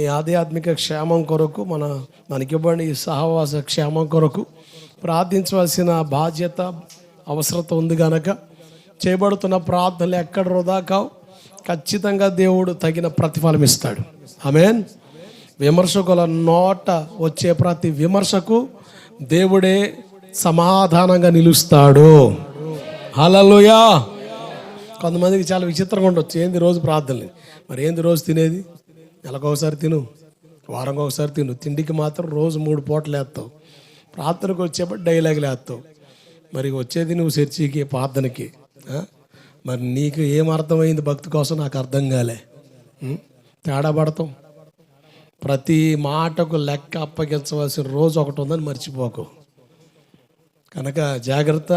నీ ఆధ్యాత్మిక క్షేమం కొరకు మన మనకివ్వండి ఈ సహవాస క్షేమం కొరకు ప్రార్థించవలసిన బాధ్యత అవసరత ఉంది కనుక చేయబడుతున్న ప్రార్థనలు ఎక్కడ వృధా కావు. ఖచ్చితంగా దేవుడు తగిన ప్రతిఫలం ఇస్తాడు. ఆమెన్. విమర్శకుల నోట వచ్చే ప్రతి విమర్శకు దేవుడే సమాధానంగా నిలుస్తాడు. హలలుయా కొంతమందికి చాలా విచిత్రంగా ఉండొచ్చు. ఏంది రోజు ప్రార్థనలు? మరి ఏంది రోజు తినేది? నెలకొకసారి తిను. వారంగా ఒకసారి తిను. తిండికి మాత్రం రోజు మూడు పూటలు వేస్తావు ప్రార్థనకు వచ్చేప్పుడు డైలాగులు వేస్తావు మరి వచ్చేది నువ్వు చర్చికి ప్రార్థనకి మరి నీకు ఏం అర్థమైంది భక్తి కోసం నాకు అర్థం కాలే. తేడా పడతాం. ప్రతి మాటకు లెక్క అప్పగించవలసిన రోజు ఒకటి ఉందని మర్చిపోకు. కనుక జాగ్రత్త.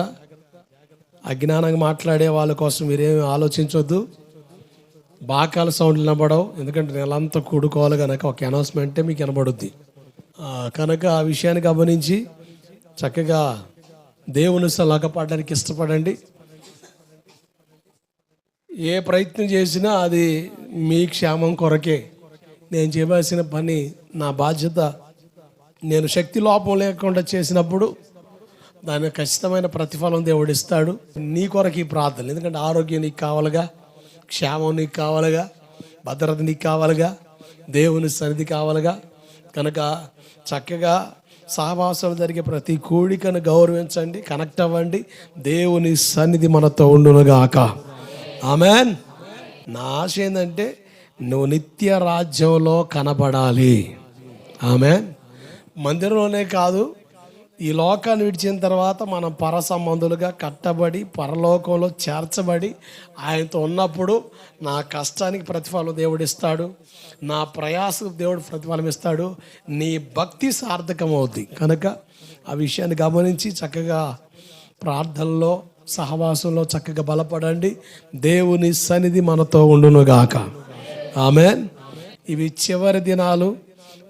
అజ్ఞానంగా మాట్లాడే వాళ్ళ కోసం మీరేమి ఆలోచించొద్దు. బాకాల సౌండ్లు వినబడవు. ఎందుకంటే నెలంతా కూడుకోవాలి కనుక ఒక అనౌన్స్మెంటే మీకు వినబడుద్ది. కనుక ఆ విషయాన్ని గమనించి చక్కగా దేవుని సలహపడడానికి ఇష్టపడండి. ఏ ప్రయత్నం చేసినా అది మీ క్షేమం కొరకే. నేను చేయవలసిన పని నా బాధ్యత. నేను శక్తి లోపం లేకుండా చేసినప్పుడు దాని ఖచ్చితమైన ప్రతిఫలం దేవుడు ఇస్తాడు. నీ కొరకు ఈ ప్రార్థన ఎందుకంటే ఆరోగ్యం నీకు కావాలిగా. క్షేమం నీకు కావాలిగా భద్రత నీకు కావాలిగా దేవుని సన్నిధి కావాలిగా. కనుక చక్కగా సహవాసాలు జరిగే ప్రతి కూడికను గౌరవించండి కనెక్ట్ అవ్వండి. దేవుని సన్నిధి మనతో ఉండునుగాక. ఆమెన్. నా ఆశ ఏంటంటే నువ్వు నిత్య రాజ్యంలో కనబడాలి. ఆమెన్. మందిరంలోనే కాదు ఈ లోకాన్ని విడిచిన తర్వాత మనం పర సంబంధులుగా కట్టబడి పరలోకంలో చేర్చబడి ఆయనతో ఉన్నప్పుడు నా కష్టానికి ప్రతిఫలం దేవుడు ఇస్తాడు. నా ప్రయాసకు దేవుడు ప్రతిఫలం ఇస్తాడు. నీ భక్తి సార్థకమవుద్ది. కనుక ఆ విషయాన్ని గమనించి చక్కగా ప్రార్థనలో సహవాసంలో చక్కగా బలపడండి. దేవుని సన్నిధి మనతో ఉండునుగాక. ఆమె ఇవి చివరి దినాలు.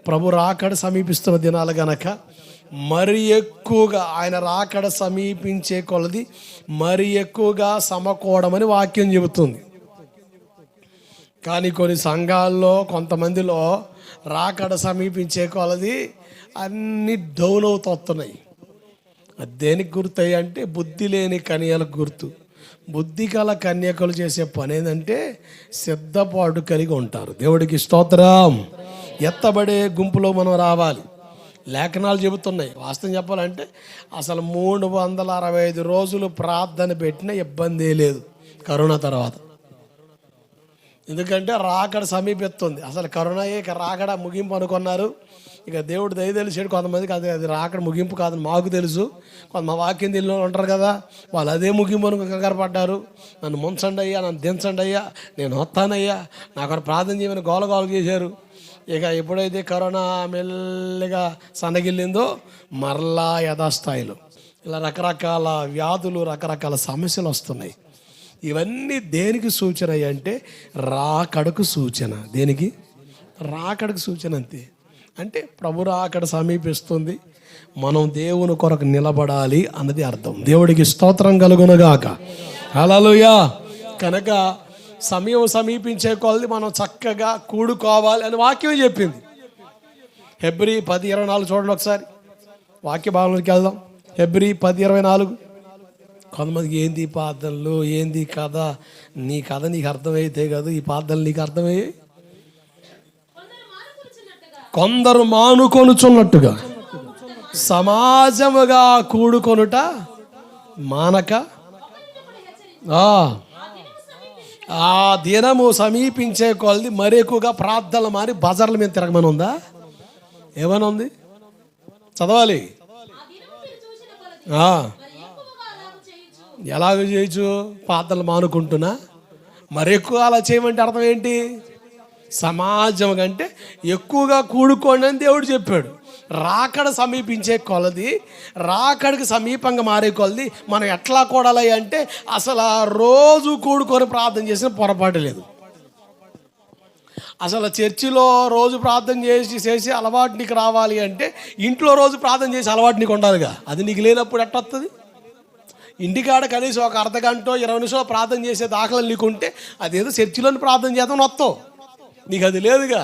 ప్రభు రాకడ సమీపిస్తున్న దినాలు గనక మరి ఎక్కువగా ఆయన రాకడ సమీపించే కొలది మరి ఎక్కువగా సమకూడమని వాక్యం చెబుతుంది. కానీ కొన్ని సంఘాల్లో కొంతమందిలో రాకడ సమీపించే కొలది అన్ని డౌన్ అవుతున్నాయి వస్తున్నాయి. అది దేనికి గుర్తయ్యి అంటే బుద్ధి లేని కన్యలకు గుర్తు. బుద్ధి గల కన్యకలు చేసే పని ఏంటంటే సిద్ధపాటు కలిగి ఉంటారు. దేవుడికి స్తోత్రం. ఎత్తబడే గుంపులో మనం రావాలి. లేఖనాలు చెబుతున్నాయి. వాస్తవం చెప్పాలంటే అసలు మూడు వందల అరవై ఐదు రోజులు ప్రార్థన పెట్టిన ఇబ్బంది లేదు. కరోనా తర్వాత. ఎందుకంటే రాకడ సమీపిస్తుంది అసలు కరోనా ఇక రాకడ ముగింపు అనుకున్నారు. ఇక దేవుడు దయ తెలిసాడు కొంతమందికి. అది అది రాకడ ముగింపు కాదని మాకు తెలుసు. కొంత మా వాక్యం తెలియని ఉంటారు కదా. వాళ్ళు అదే ముగింపు అని కంగారు పడ్డారు. నన్ను ముంచండి అయ్యా నన్ను దించండి అయ్యా నేను వస్తానయ్యా. నాకు ప్రార్థన చేయమని గోల గోల చేశారు. ఇక ఎప్పుడైతే కరోనా మెల్లగా సన్నగిల్లిందో మరలా యథాస్థాయిలో. ఇలా రకరకాల వ్యాధులు రకరకాల సమస్యలు వస్తున్నాయి. ఇవన్నీ దేనికి సూచన అంటే రాకడకు సూచన. దేనికి? రాకడకు సూచన అంతే. అంటే ప్రభు రాకడ సమీపిస్తుంది. మనం దేవుని కొరకు నిలబడాలి అన్నది అర్థం. దేవుడికి స్తోత్రం కలుగునగాక. హల్లెలూయా. కనుక సమయం సమీపించే కొలది మనం చక్కగా కూడుకోవాలి అని వాక్యం చెప్పింది. ఫిబ్రి పది ఇరవై నాలుగు చూడండి ఒకసారి. వాక్య భావనకి వెళ్దాం. ఫిబ్రి పది ఇరవై నాలుగు. కొంతమందికి ఏంది ఈ ఏంది కథ? నీ కథ నీకు అర్థమైతే కాదు ఈ పాత్రలు నీకు అర్థమయ్యాయి కొందరు మానుకొనుచున్నట్టుగా సమాజముగా కూడుకొనుట మానక? ఆ, దినము సమీపించే కొలది మరి ఎక్కువగా ప్రార్థనలు మారి బజార్ల మీద తిరగమని ఉందా ఏమని ఉంది చదవాలి ఎలాగ చేయొచ్చు? పాత్రలు మానుకుంటున్నా. మరి ఎక్కువ అలా చేయమంటే అర్థం ఏంటి? సమాజం కంటే ఎక్కువగా కూడుకోండి అని దేవుడు చెప్పాడు. రాకడ సమీపించే కొలది రాకడికి సమీపంగా మారే కొలది మనం ఎట్లా కూడాలి అంటే అసలు ఆ రోజు కూడుకొని ప్రార్థన చేసిన పొరపాటు లేదు. అసలు చర్చిలో రోజు ప్రార్థన చేసి చేసి అలవాటు నీకు రావాలి అంటే ఇంట్లో రోజు ప్రార్థన చేసి అలవాటు నీకు ఉండాలిగా. అది నీకు లేనప్పుడు ఎట్ట వస్తుంది ఇంటికాడ కనీసం ఒక అర్ధ గంట ఇరవై నిమిషాలు ప్రార్థన చేసే దాఖలు నీకు ఉంటే అదేదో చర్చిలోని ప్రార్థన చేద్దాం వస్తావు. నీకు అది లేదుగా.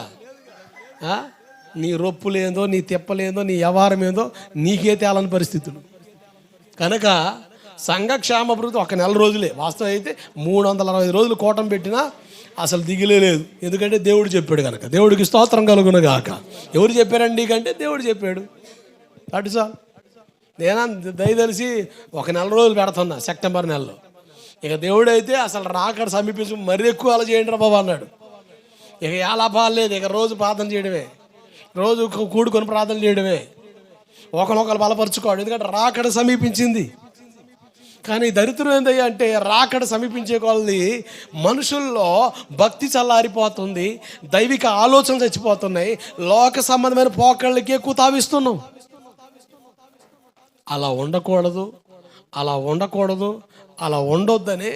నీ రొప్పులేందో నీ తిప్పలేందో నీ వ్యవహారం ఏందో నీకే తేలని పరిస్థితులు. కనుక సంఘక్షేమ అభివృద్ధి ఒక నెల రోజులే. వాస్తవం అయితే మూడు వందల అరవై రోజులు కోటం పెట్టినా అసలు దిగిలే లేదు. ఎందుకంటే దేవుడు చెప్పాడు కనుక దేవుడికి స్తోత్రం కలుగును గాక. ఎవరు చెప్పారండి కంటే? దేవుడు చెప్పాడు. అటు సార్ నేనా దయదలిసి ఒక నెల రోజులు పెడుతున్నా సెప్టెంబర్ నెలలో. ఇక దేవుడు అయితే అసలు రాకడ సమీపించి మరీ ఎక్కువ అలా చేయండి రా బాబు అన్నాడు. ఇక ఏ లాభాలు లేదు. ఇక రోజు ప్రార్థన చేయడమే. రోజు కూడుకొని ప్రార్థన చేయడమే. ఒకరినొకరు బలపరుచుకోవడం. ఎందుకంటే రాకడ సమీపించింది. కానీ దరిద్రం ఏందయ్యా అంటే రాకడ సమీపించే కొలది మనుషుల్లో భక్తి చల్లారిపోతుంది దైవిక ఆలోచన చచ్చిపోతున్నాయి లోక సంబంధమైన పోకళ్ళకి ఎక్కువ తావిస్తున్నాం. అలా ఉండకూడదు. అలా ఉండకూడదు అలా ఉండొద్దని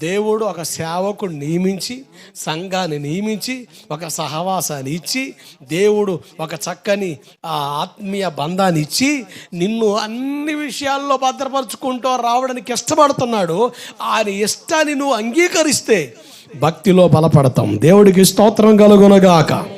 దేవుడు ఒక సేవకుడు నియమించి సంఘాన్ని నియమించి ఒక సహవాసాన్ని ఇచ్చి దేవుడు ఒక చక్కని ఆ ఆత్మీయ బంధాన్ని ఇచ్చి నిన్ను అన్ని విషయాల్లో భద్రపరుచుకుంటూ రావడానికి ఇష్టపడుతున్నాడు. ఆయన ఇష్టాన్ని నువ్వు అంగీకరిస్తే భక్తిలో బలపడతాం. దేవుడికి స్తోత్రం కలుగునగాక.